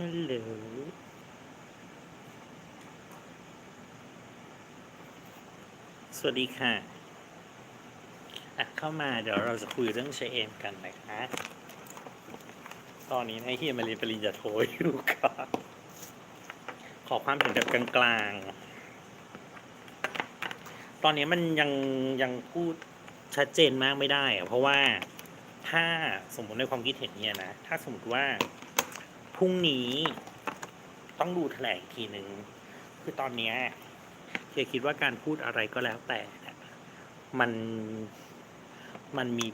ลโหลสวัสดีค่ะอะ เข้ามาเดี๋ยวเราจะคุยเรื่องเชเอมกันนะคะ ตอนนี้นายเฮียมาเรียนปริญญาโทอยู่ค่ะขอความเห็นแบบกลางๆ ตอนนี้มันยังยังพูดชัดเจนมากไม่ได้อะเพราะว่าถ้าสมมติในความคิดเห็นเนี่ยนะ ถ้าสมมติว่า พรุ่งนี้ต้องดูแถลงทีหนึ่งคือตอนเนี้ยเฮียคิดว่าการพูดอะไรก็แล้วแต่เนี่ยมันมันมี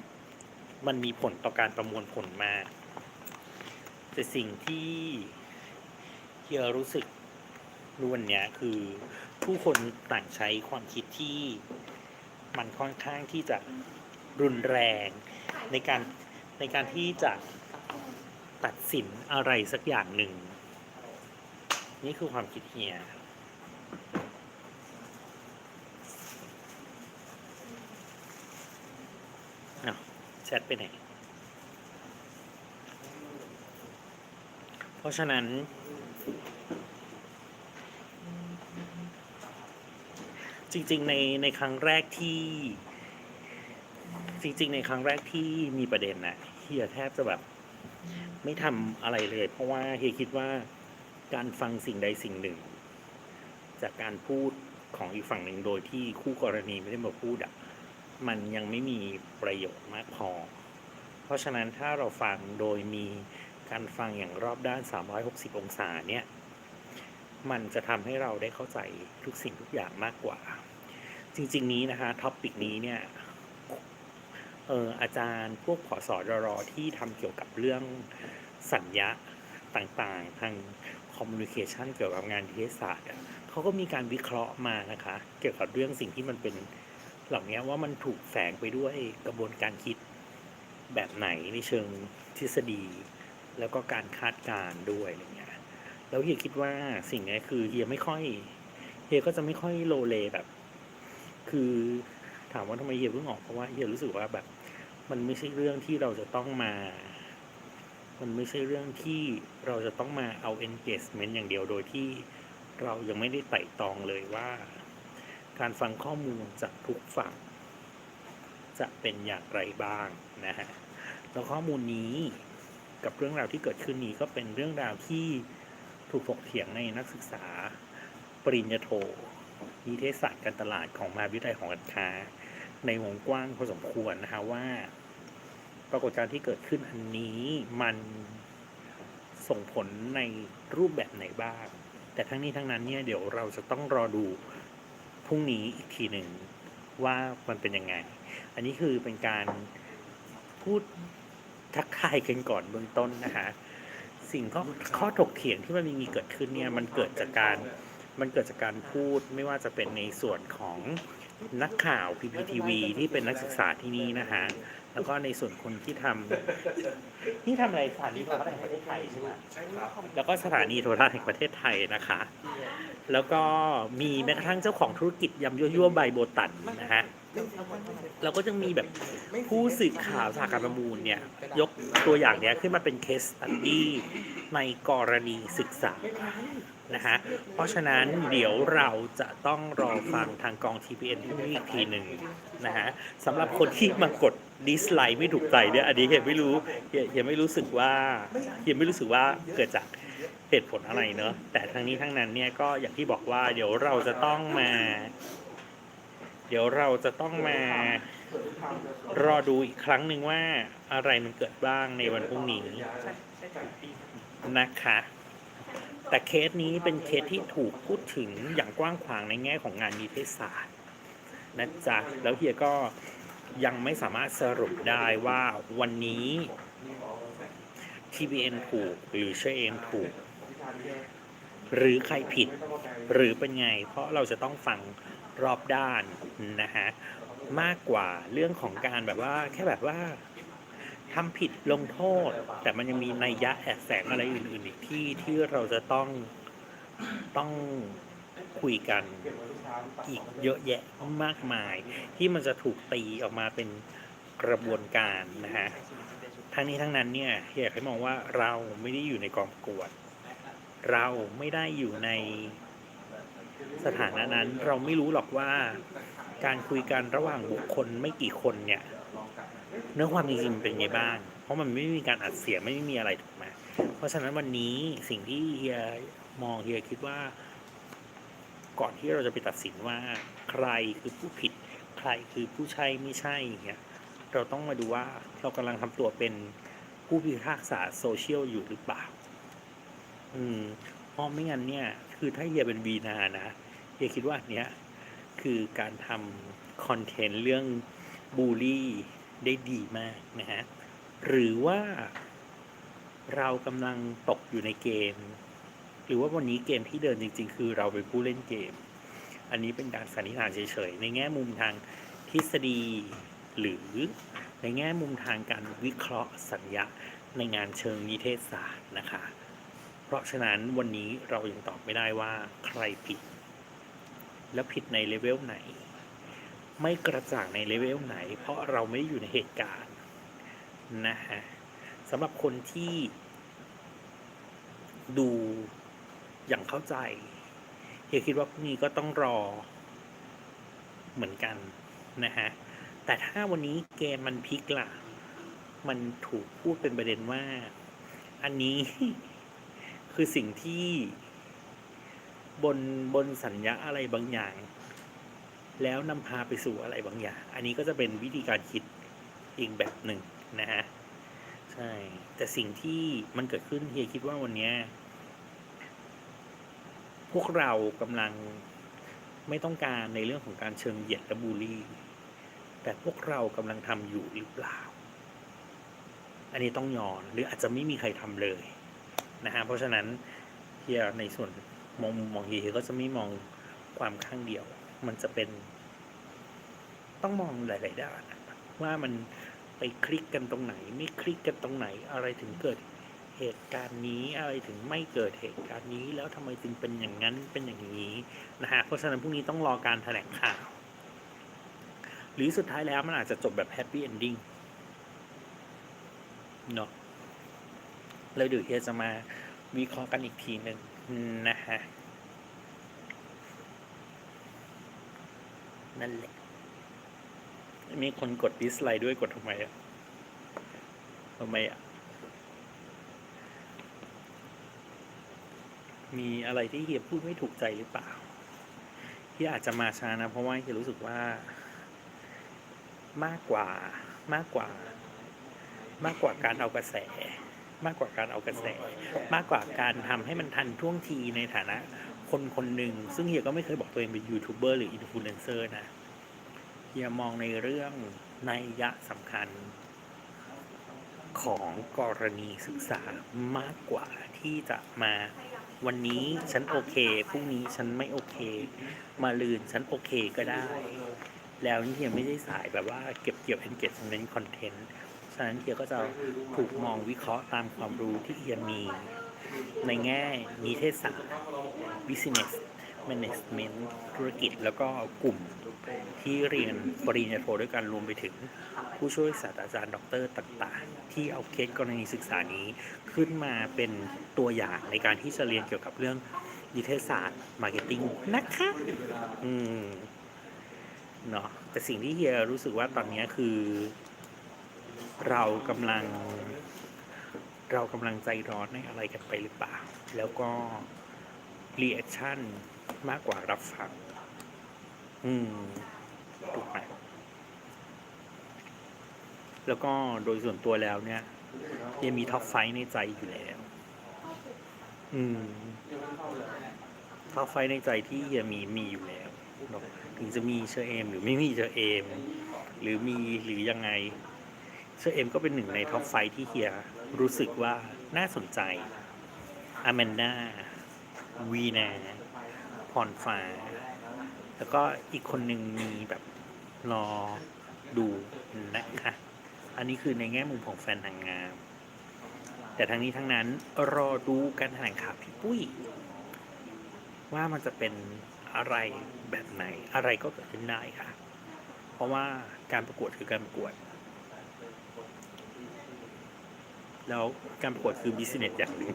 มันมีผลต่อการประมวลผลมาก แต่สิ่งที่เฮียรู้สึกรู้วันเนี้ยคือผู้คนต่างใช้ความคิดที่มันค่อนข้างที่จะรุนแรงในการในการที่จะ ตัดสินอะไรสักอย่างหนึ่ง นี่คือความคิดเฮียอ้าวแชทไปไหน เพราะฉะนั้น จริงๆในในครั้งแรกที่ จริง ๆ ในครั้งแรกที่มีประเด็นนะเฮียแทบจะแบบ ไม่ทำอะไรเลย เพราะว่าเฮียคิดว่าการฟังสิ่งใดสิ่งหนึ่ง จากการพูดของอีกฝั่งหนึ่งโดยที่คู่กรณีไม่ได้มาพูดอะมันยังไม่มีประโยชน์มากพอ เพราะฉะนั้นถ้าเราฟังโดยมีการฟังอย่างรอบด้าน 360 องศาเนี่ย มันจะทำให้เราได้เข้าใจทุกสิ่งทุกอย่างมากกว่า จริง ๆ นี้นะคะท็อปปิกนี้เนี่ย อออาจารย์พวกผอสอรอที่ทำเกี่ยวกับเรื่องสัญญาต่างๆ ทางคอมมูนิเคชันเกี่ยวกับงานวิทยาศาสตร์เขาก็มีการวิเคราะห์มานะคะ เกี่ยวกับเรื่องสิ่งที่มันเป็นเหล่านี้ว่ามันถูกแฝงไปด้วยกระบวนการคิดแบบไหนในเชิงทฤษฎี แล้วก็การคาดการณ์ด้วยอะไรเงี้ยแล้วเฮียคิดว่าสิ่งนี้คือเฮียไม่ค่อยเฮียก็จะไม่ค่อยโลเลแบบ คือ ถามว่าทำไมเฮียเพิ่งออกเพราะว่าเฮียรู้สึกว่าแบบ มันไม่ใช่เรื่องที่เราจะต้องมา มันไม่ใช่เรื่องที่เราจะต้องมาเอา engagement อย่างเดียวโดยที่เรายังไม่ได้ไต่ตองเลยว่า การฟังข้อมูลจากทุกฝั่ง จะเป็นอย่างไรบ้างนะฮะแล้วข้อมูลนี้กับเรื่องราวที่เกิดขึ้นนี้ก็เป็นเรื่องราวที่ถูกถกเถียงในนักศึกษาปริญญาโท นิเทศศาสตร์การตลาดของมหาวิทยาลัยของการค้า ในวงกว้างพอสมควรนะคะว่า ปรากฏการณ์ที่เกิดขึ้นอันนี้มันส่งผลในรูปแบบไหนบ้าง แต่ทั้งนี้ทั้งนั้นเนี่ยเดี๋ยวเราจะต้องรอดูพรุ่งนี้อีกทีหนึ่งว่ามันเป็นยังไง อันนี้คือเป็นการพูดทักทายกันก่อนเบื้องต้นนะคะ สิ่งข้อข้อถกเถียงที่มันมีเกิดขึ้นเนี่ยมันเกิดจากการ มันเกิดจากการพูดไม่ว่าจะเป็นในส่วนของนักข่าวพีพีทีวีที่เป็นนักศึกษาที่นี่นะคะแล้วก็ในส่วนคนที่ทำที่ทำอะไรสถานีโทรทัศน์แห่งประเทศไทยใช่ไหมแล้วก็สถานีโทรทัศน์แห่งประเทศไทยนะคะ แล้วก็มีแม้กระทั่งเจ้าของธุรกิจยำยั่วๆใบโบตันนะฮะเราก็ยังมีแบบผู้สื่อข่าวสาขาประมูลเนี่ย ยกตัวอย่างเนี้ยขึ้นมาเป็นเคสตัดดี้ในกรณีศึกษา นะฮะ เพราะฉะนั้นเดี๋ยวเราจะต้องรอฟังทางกอง TPN ที่นี่อีกทีหนึ่งนะฮะสำหรับคนที่มากดดิสไลค์ไม่ถูกใจเนี่ยอันนี้เฮียไม่รู้เฮียเฮียไม่รู้สึกว่าเฮียไม่รู้สึกว่าเกิดจากเหตุผลอะไรเนอะแต่ทั้งนี้ทั้งนั้นเนี่ยก็อย่างที่บอกว่าเดี๋ยวเราจะต้องมา เดี๋ยวเราจะต้องมารอดูอีกครั้งหนึ่งว่าอะไรมันเกิดบ้างในวันพรุ่งนี้นะคะ แต่เคสนี้เป็นเคสที่ถูกพูดถึงอย่างกว้างขวางในแง่ของงานนิเทศศาสตร์นะจ๊ะแล้วเฮียก็ยังไม่สามารถสรุปได้ว่าวันนี้ TBN ถูกหรือเชเอมถูก หรือใครผิด หรือเป็นไง เพราะเราจะต้องฟังรอบด้านนะฮะมากกว่าเรื่องของการแบบว่าแค่แบบว่า ทำผิดลงโทษ แต่มันยังมีนัยยะแอบแฝงอะไรอื่น ๆ อีกที่ที่เราจะต้องต้องคุยกันอีกเยอะแยะมากมาย ที่มันจะถูกตีออกมาเป็นกระบวนการนะฮะทั้งนี้ทั้งนั้นเนี่ยอยากให้มองว่าเราไม่ได้อยู่ในกองประกวด เราไม่ได้อยู่ในสถานะนั้น เราไม่รู้หรอกว่าการคุยกันระหว่างบุคคลไม่กี่คนเนี่ย เนื้อความจริงๆมันเป็นไงบ้าง เพราะมันไม่มีการอัดเสียงไม่มีอะไรถูกไหมเพราะฉะนั้นวันนี้สิ่งที่เฮียมองเฮียคิดว่า ก่อนที่เราจะไปตัดสินว่าใครคือผู้ผิด ใครคือผู้ใช่ไม่ใช่อย่างเงี้ยเราต้องมาดูว่าเรากำลังทำตัวเป็นผู้พิพากษาโซเชียลอยู่หรือเปล่า อืมเพราะไม่งั้นเนี่ย คือถ้าเฮียเป็นบีนานะเฮียคิดว่าเนี้ยคือการทำคอนเทนต์เรื่องบูลลี่ ได้ดีมากนะฮะ หรือว่าเรากำลังตกอยู่ในเกม หรือว่าวันนี้เกมที่เดินจริง ๆ คือเราเป็นผู้เล่นเกม อันนี้เป็นการสันนิษฐานเฉยๆ ในแง่มุมทางทฤษฎี หรือในแง่มุมทางการวิเคราะห์สัญญาในงานเชิงนิเทศศาสตร์นะคะ เพราะฉะนั้นวันนี้เรายังตอบไม่ได้ว่าใครผิด แล้วผิดในเลเวลไหน ไม่กระจ่างในเลเวลไหน เพราะเราไม่ได้อยู่ในเหตุการณ์นะฮะสำหรับคนที่ดูอย่างเข้าใจเฮียคิดว่าพรุ่งนี้ก็ต้องรอเหมือนกันนะฮะแต่ถ้าวันนี้เกมมันพลิกล่ะมันถูกพูดเป็นประเด็นว่า อันนี้คือสิ่งที่บนบนสัญญาอะไรบางอย่าง แล้วนำพาไปสู่อะไรบางอย่าง อันนี้ก็จะเป็นวิธีการคิดอีกแบบหนึ่งนะฮะ ใช่ แต่สิ่งที่มันเกิดขึ้นเฮียคิดว่าวันนี้พวกเรากำลังไม่ต้องการในเรื่องของการเชิงเหยียดและบูลลี่ แต่พวกเรากำลังทำอยู่หรือเปล่า อันนี้ต้องยอนหรืออาจจะไม่มีใครทำเลยนะฮะ เพราะฉะนั้นเฮียในส่วนมองมองเฮียก็จะไม่มองความข้างเดียว มันจะเป็น ต้องมองหลาย ๆ ด้านว่ามันไปคลิกกันตรงไหน ไม่คลิกกันตรงไหน อะไรถึงเกิดเหตุการณ์นี้อะไรถึงไม่เกิดเหตุการณ์นี้ แล้วทำไมจึงเป็นอย่างนั้นเป็นอย่างนี้นะฮะเพราะฉะนั้นพรุ่งนี้ต้องรอการแถลงข่าว หรือสุดท้ายแล้วมันอาจจะจบแบบแฮปปี้เอนดิ้งเนาะแล้วเดี๋ยวเฮียจะมาวิเคราะห์กันอีกทีหนึ่งนะฮะ นั่นแหละ มีคนกดดิสไลค์ด้วยกดทำไมอะทำไมอะ มีอะไรที่เฮียพูดไม่ถูกใจหรือเปล่าเฮียอาจจะมาช้านะ เพราะว่าเฮียรู้สึกว่ามากกว่ามากกว่า มากกว่าการเอากระแส มากกว่าการเอากระแส มากกว่าการทำให้มันทันท่วงทีในฐานะ คนคนหนึ่งซึ่งเฮียก็ไม่เคยบอกตัวเองเป็นยูทูบเบอร์หรืออินฟลูเอนเซอร์นะเฮียมองในเรื่องในยยะสำคัญของกรณีศึกษามากกว่าที่จะมาวันนี้ฉันโอเคพรุ่งนี้ฉันไม่โอเค มาลืนฉันโอเคก็ได้ แล้วนี่เฮียไม่ได้สายแบบว่าเก็บเกี่ยว engagement content ฉะนั้นเฮียก็จะถูกมองวิเคราะห์ตามความรู้ที่เฮียมี ในแง่นิเทศศาสตร์ business management ธุรกิจแล้วก็กลุ่มที่เรียนปริญญาโทด้วยกันรวมไปถึง ผู้ช่วยศาสตราจารย์ด็อกเตอร์ต่างๆ ที่เอาเคสกรณีศึกษานี้ขึ้นมาเป็นตัวอย่างในการที่จะเรียนเกี่ยวกับเรื่องนิเทศศาสตร์มาร์เก็ตติ้งนะคะ อืมเนาะแต่สิ่งที่เฮียรู้สึกว่าตอนนี้คือ เรากำลัง เรากำลังใจร้อนในอะไรกันไปหรือเปล่า แล้วก็รีแอคชั่นมากกว่ารับฟัง อืม ถูกไหม แล้วก็โดยส่วนตัวแล้วเนี่ยยังมีท็อปไฟในใจอยู่แล้ว อืม ท็อปไฟในใจที่ยังมีมีอยู่แล้ว ถึงจะมีเชอร์เอม หรือไม่มีเชอร์เอม หรือมีหรือยังไง เชอร์เอมก็เป็นหนึ่งในท็อปไฟที่เฮีย รู้สึกว่าน่าสนใจอแมนดาวีนาพรฟ้า แล้วก็อีกคนหนึ่งมีแบบรอดูนะคะ อันนี้คือในแง่มุมของแฟนนางงาม แต่ทั้งนี้ทั้งนั้นรอดูการแถลงข่าวพี่ปุ้ย ว่ามันจะเป็นอะไรแบบไหนอะไรก็เกิดขึ้นได้ค่ะ เพราะว่าการประกวดคือการประกวด แล้วการประกวดคือบิสเนสอย่างหนึ่ง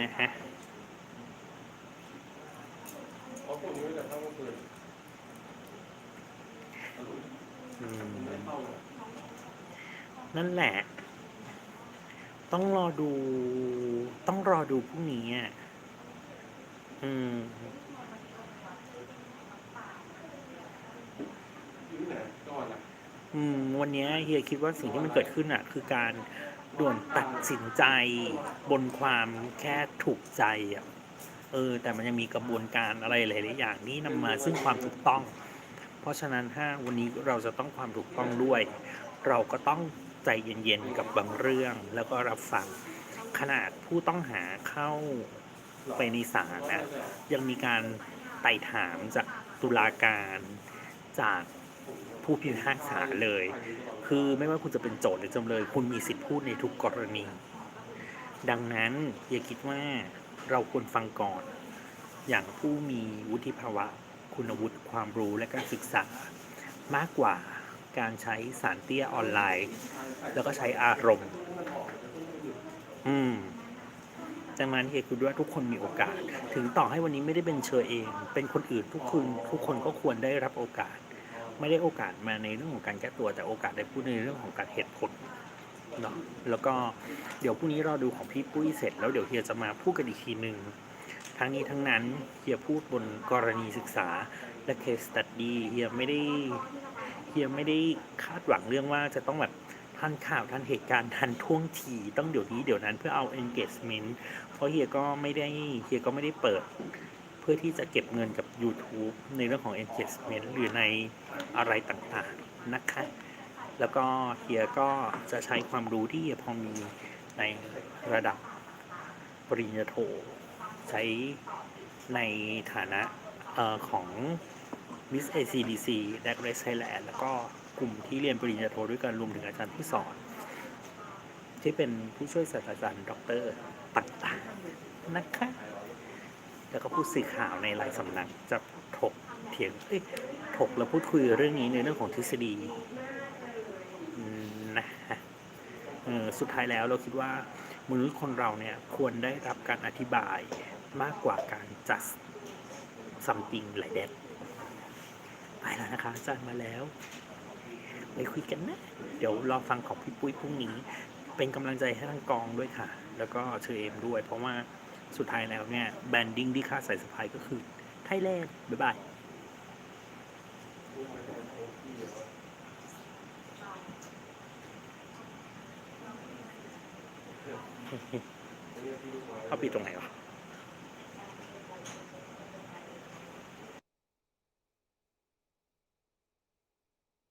นะฮะนั่นแหละ ต้องรอดู ต้องรอดูพรุ่งนี้อะ อืม อยู่ที่ไหนก่อนอะ อืมวันนี้เฮียคิดว่าสิ่งที่มันเกิดขึ้นอะ คือการด่วนตัดสินใจบนความแค่ถูกใจอะเออ แต่มันยังมีกระบวนการอะไรหลายๆอย่างนี่นำมาซึ่งความถูกต้อง เพราะฉะนั้นถ้าวันนี้เราจะต้องความถูกต้องด้วย เราก็ต้องใจเย็นๆกับบางเรื่อง แล้วก็รับฟังขนาดผู้ต้องหาเข้าไปในศาลนะยังมีการไต่ถามจากตุลาการจาก ผู้พิพากษาเลย คือไม่ว่าคุณจะเป็นโจทย์หรือจำเลย คุณมีสิทธิพูดในทุกกรณี ดังนั้นอย่าคิดว่าเราควรฟังก่อน อย่างผู้มีวุฒิภาวะ คุณวุฒิความรู้และการศึกษามากกว่าการใช้สารเตี้ยออนไลน์ แล้วก็ใช้อารมณ์ อืมดังนั้นเฮียคิดว่าทุกคนมีโอกาส ถึงต่อให้วันนี้ไม่ได้เป็นเชอเอง เป็นคนอื่นทุกคนทุกคนก็ควรได้รับโอกาส ไม่ได้โอกาสมาในเรื่องของการแก้ตัวแต่โอกาสได้พูดในเรื่องของการเหตุผลเนาะแล้วก็เดี๋ยวพรุ่งนี้รอดูของพี่ปุ้ยเสร็จ แล้วเดี๋ยวเฮียจะมาพูดกันอีกทีหนึ่งทั้งนี้ทั้งนั้นเฮียพูดบนกรณีศึกษาและ case study เฮียไม่ได้เฮียไม่ได้คาดหวังเรื่องว่าจะต้องแบบทันข่าวทันเหตุการณ์ทันท่วงทีต้องเดี๋ยวนี้เดี๋ยวนั้นเพื่อเอา engagement เพราะเฮียก็ไม่ได้เฮียก็ไม่ได้เปิด พื่อที่จะเก็บเงินกับ YouTube ในเรื่องของ engagement หรือในอะไรต่างๆนะคะ แล้วก็เฮียก็จะใช้ความรู้ที่เฮียพอมีในระดับปริญญาโท ใช้ในฐานะออของ Miss ACDC และ Grace Thailand แล้วก็กลุ่มที่เรียนปริญญาโทด้วยกันรวมถึงอาจารย์ที่สอน ที่เป็นผู้ช่วยศาสตราจารย์ด็อกเตอร์ต่างๆนะคะ แล้วก็ผู้สื่อข่าวในหลายสำนักจะถกเถียงเอ้ยถกแล้วพูดคุยเรื่องนี้ในเรื่องของทฤษฎีนะฮะสุดท้ายแล้วเราคิดว่ามนุษย์คนเราเนี่ยควรได้รับการอธิบายมากกว่าการ just something like that ไปแล้วนะคะอาจารย์มาแล้วไปคุยกันนะ เดี๋ยวรอฟังของพี่ปุ้ยพรุ่งนี้ เป็นกำลังใจให้ทางกองด้วยค่ะ แล้วก็เชอเอมด้วย เพราะว่า สุดท้ายแล้วเนี่ยแบรนดิ้งที่ค่าใส่สะพายก็คือไทยแลนด์บ๊ายบายเอาปิดตรงไหนวะ